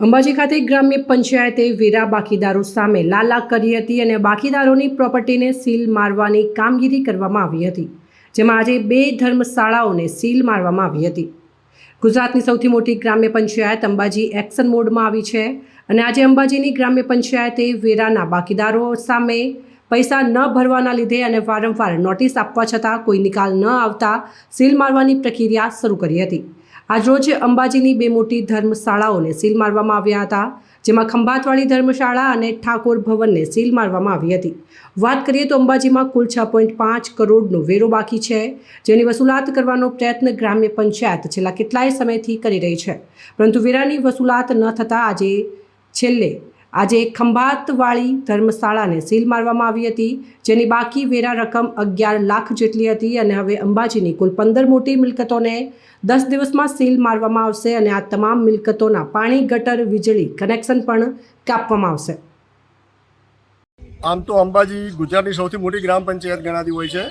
અંબાજી ખાતે ગ્રામ્ય પંચાયતે વેરા બાકીદારો સામે લાલા કરી હતી અને બાકીદારોની પ્રોપર્ટીને સીલ મારવાની કામગીરી કરવામાં આવી હતી, જેમાં આજે બે ધર્મશાળાઓને સીલ મારવામાં આવી હતી. ગુજરાતની સૌથી મોટી ગ્રામ્ય પંચાયત અંબાજી એક્શન મોડમાં આવી છે અને આજે અંબાજીની ગ્રામ્ય પંચાયતે વેરાના બાકીદારો સામે પૈસા ન ભરવાના લીધે અને વારંવાર નોટિસ આપવા છતાં કોઈ નિકાલ ન આવતા સીલ મારવાની પ્રક્રિયા શરૂ કરી હતી. આજરોજ અંબાજીની બે મોટી ધર્મશાળાઓને સીલ મારવામાં આવ્યા હતા, જેમાં ખંભાતવાળી ધર્મશાળા અને ઠાકોર ભવનને સીલ મારવામાં આવી હતી. વાત કરીએ તો અંબાજીમાં કુલ છ પોઈન્ટ પાંચ કરોડનો વેરો બાકી છે, જેની વસૂલાત કરવાનો પ્રયત્ન ગ્રામ્ય પંચાયત છેલ્લા કેટલાય સમયથી કરી રહી છે. પરંતુ વેરાની વસૂલાત ન થતાં આજે છેલ્લે આજે ખંભાતવાળી ધર્મશાળાને સીલ મારવામાં આવી હતી, જેની બાકી વેરા રકમ અગિયાર લાખ જેટલી હતી અને હવે અંબાજીની કુલ પંદર મોટી મિલકતોને દસ દિવસમાં સીલ મારવામાં આવશે અને આ તમામ મિલકતોના પાણી, ગટર, વીજળી, કનેક્શન પણ કાપવામાં આવશે. આમ તો અંબાજી ગુજરાતની સૌથી મોટી ગ્રામ પંચાયત ગણાતી હોય છે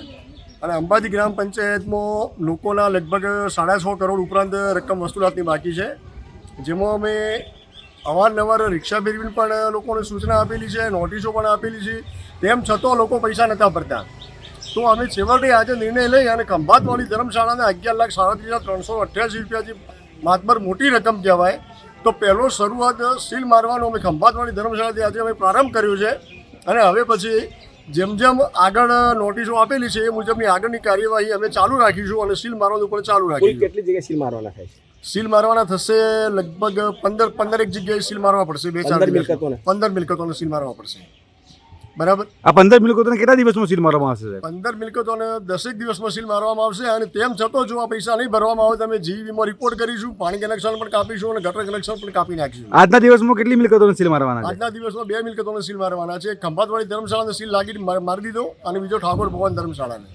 અને અંબાજી ગ્રામ પંચાયતમાં લોકોના લગભગ સાડા છ કરોડ ઉપરાંત રકમ વસૂલાતની બાકી છે, જેમાં અમે અવારનવાર રિક્ષા ફેરવીને પણ લોકોને સૂચના આપેલી છે નોટિસો પણ આપેલી છે. તેમ છતાં લોકો પૈસા નહોતા ભરતા. તો અમે છેવટે આજે નિર્ણય લઈ અને ખંભાતવાળી ધર્મશાળાને અગિયાર લાખ સાડત્રીસ હજાર ત્રણસો અઠ્યાસી રૂપિયા જે માતબર મોટી રકમ કહેવાય તો પહેલો શરૂઆત સીલ મારવાનો અમે ખંભાતવાળી ધર્મશાળાથી આજે અમે પ્રારંભ કર્યો છે. અને હવે પછી જેમ જેમ આગળ નોટિસો આપેલી છે એ મુજબની આગળની કાર્યવાહી અમે ચાલુ રાખીશું અને સીલ મારવાનું પણ ચાલુ રાખીશું. કેટલી જગ્યાએ સીલ મારવાના થાય છે? સીલ મારવાના થશે લગભગ પંદર પંદર એક જગ્યાએ સીલ મારવા પડશે બે ચાર પંદર દિવસ મિલકતોને? પંદર મિલકતોને સીલ મારવા પડશે. બરાબર? આ પંદર મિલકતોને કેટલા દિવસમાં સીલ મારવામાં આવશે પંદર મિલકતોને દસેક દિવસમાં સીલ મારવામાં આવશે અને તેમ છતાં જો આ પૈસા નહીં ભરવામાં આવે તો અમે જીવીમાં રિપોર્ટ કરીશું પાણી કનેક્શન પણ કાપીશું અને ગટર કનેક્શન પણ કાપી નાખીશું. આજના દિવસમાં કેટલી મિલકતોને સીલ મારવાના આજના દિવસમાં બે મિલકતોને સીલ મારવાના છે. ખંભાતવાડી ધર્મશાળાને સીલ લાગી મારી દીધો અને બીજો ઠાકોર ભવન ધર્મશાળાને.